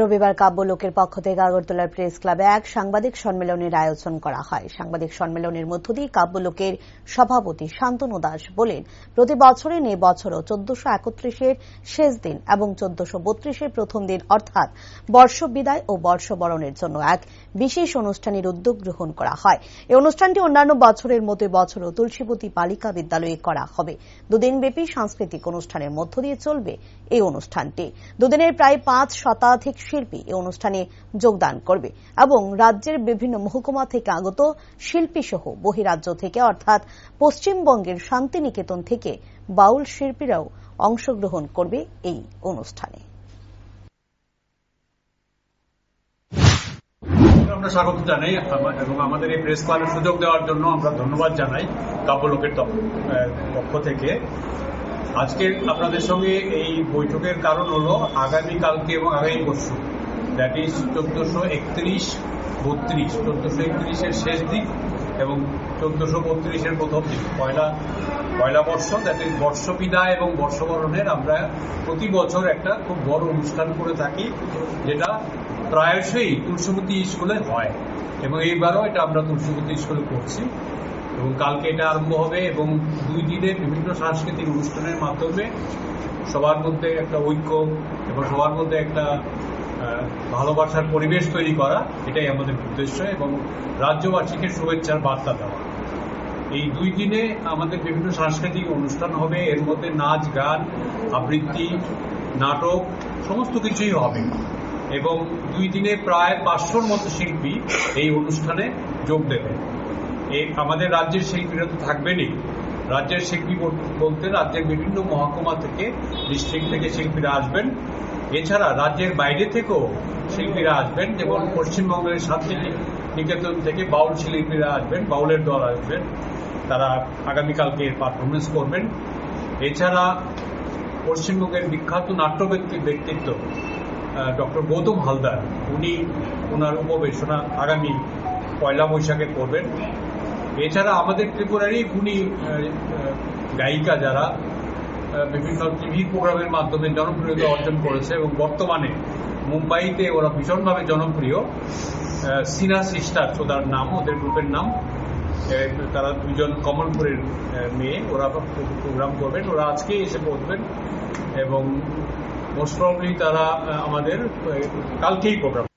রবিবার কাব্যলোকের পক্ষ থেকে আগরতলার প্রেস ক্লাবে এক সাংবাদিক সম্মেলনের আয়োজন করা হয়। সাংবাদিক সম্মেলনের মধ্য দিয়ে কাব্যলোকের সভাপতি শান্তনু দাস বলেন, প্রতি বছরে নেই বছরও চোদ্দশো একত্রিশের শেষ দিন এবং চোদ্দশো বত্রিশের প্রথম দিন অর্থাৎ বর্ষ বিদায় ও বর্ষবরণের জন্য এক বিশেষ অনুষ্ঠানের উদ্যোগ গ্রহণ করা হয়। এই অনুষ্ঠানটি অন্যান্য বছরের মতো বছরও তুলসীবতী বালিকা বিদ্যালয়ে করা হবে। দুদিনব্যাপী সাংস্কৃতিক অনুষ্ঠানের মধ্য দিয়ে চলবে এই অনুষ্ঠানটি। দুদিনের প্রায় পাঁচ শতাধিক শিল্পী এই অনুষ্ঠানে যোগদান করবে এবং রাজ্যের বিভিন্ন মহকুমা থেকে আগত শিল্পী সহ বহিরাজ্য থেকে, অর্থাৎ পশ্চিমবঙ্গের শান্তিনিকেতন থেকে বাউল শিল্পীরাও অংশগ্রহণ করবে এই অনুষ্ঠানে। আমরা স্বাগত জানাই এবং আমাদের এই প্রেস ক্লাবের সুযোগ দেওয়ার জন্য আমরা ধন্যবাদ জানাই কাব্যলোকের পক্ষ থেকে। আজকে আপনাদের সঙ্গে এই বৈঠকের কারণ হলো আগামীকালকে এবং আগামী পরশু দ্যাট ইজ চোদ্দশো একত্রিশ, বত্রিশ, চোদ্দশো একত্রিশের শেষ দিক এবং চোদ্দশো বত্রিশের প্রথম দিক। পয়লা পয়লা বর্ষ দ্যাট ইজ বর্ষ বিদায় এবং বর্ষবরণের আমরা প্রতি বছর একটা খুব বড় অনুষ্ঠান করে থাকি, যেটা প্রায়শই তুলসীমতী স্কুলে হয় এবং এইবারও এটা আমরা তুলসীমতী স্কুলে করছি। এবং কালকে এটা আরম্ভ হবে এবং দুই দিনে বিভিন্ন সাংস্কৃতিক অনুষ্ঠানের মাধ্যমে সবার মধ্যে একটা ঐক্য এবং সবার মধ্যে একটা ভালোবাসার পরিবেশ তৈরি করা, এটাই আমাদের উদ্দেশ্য এবং রাজ্যবাসীকে শুভেচ্ছার বার্তা দেওয়া। এই দুই দিনে আমাদের বিভিন্ন সাংস্কৃতিক অনুষ্ঠান হবে, এর মধ্যে নাচ, গান, আবৃত্তি, নাটক, সমস্ত কিছুই হবে। এবং দুই দিনে প্রায় পাঁচশোর মতো শিল্পী এই অনুষ্ঠানে যোগ দেবে। আমাদের রাজ্যের শিল্পীরা তো থাকবেনই। রাজ্যের শিল্পী বল- বলতে রাজ্যের বিভিন্ন মহকুমা থেকে ডিস্ট্রিক্ট থেকে শিল্পীরা আসবেন। এছাড়া রাজ্যের বাইরে থেকেও শিল্পীরা আসবেন, যেমন পশ্চিমবঙ্গের শান্তি নিকেতন থেকে বাউল শিল্পীরা আসবেন, বাউলের দল আসবেন। তারা আগামীকালকে পারফরমেন্স করবেন। এছাড়া পশ্চিমবঙ্গের বিখ্যাত নাট্য ব্যক্তি ব্যক্তিত্ব ডক্টর গৌতম হালদার। উনি ওনার উপবেশনা আগামী পয়লা বৈশাখে করবেন। এছাড়া আমাদের ত্রিপুরারই আহ, গায়িকা যারা বিভিন্ন টিভি প্রোগ্রামের মাধ্যমে জনপ্রিয়তা অর্জন করেছে এবং বর্তমানে মুম্বাইতে ওরা ভীষণভাবে জনপ্রিয়। সিনা সিস্টার ওদের নাম ওদের গ্রুপের নাম। তারা দুজন কমলপুরের মেয়ে ওরা প্রোগ্রাম করবেন। ওরা আজকেই এসে পড়বেন এবং মোস্ট প্রবলি তারা আমাদের কালকেই প্রোগ্রাম।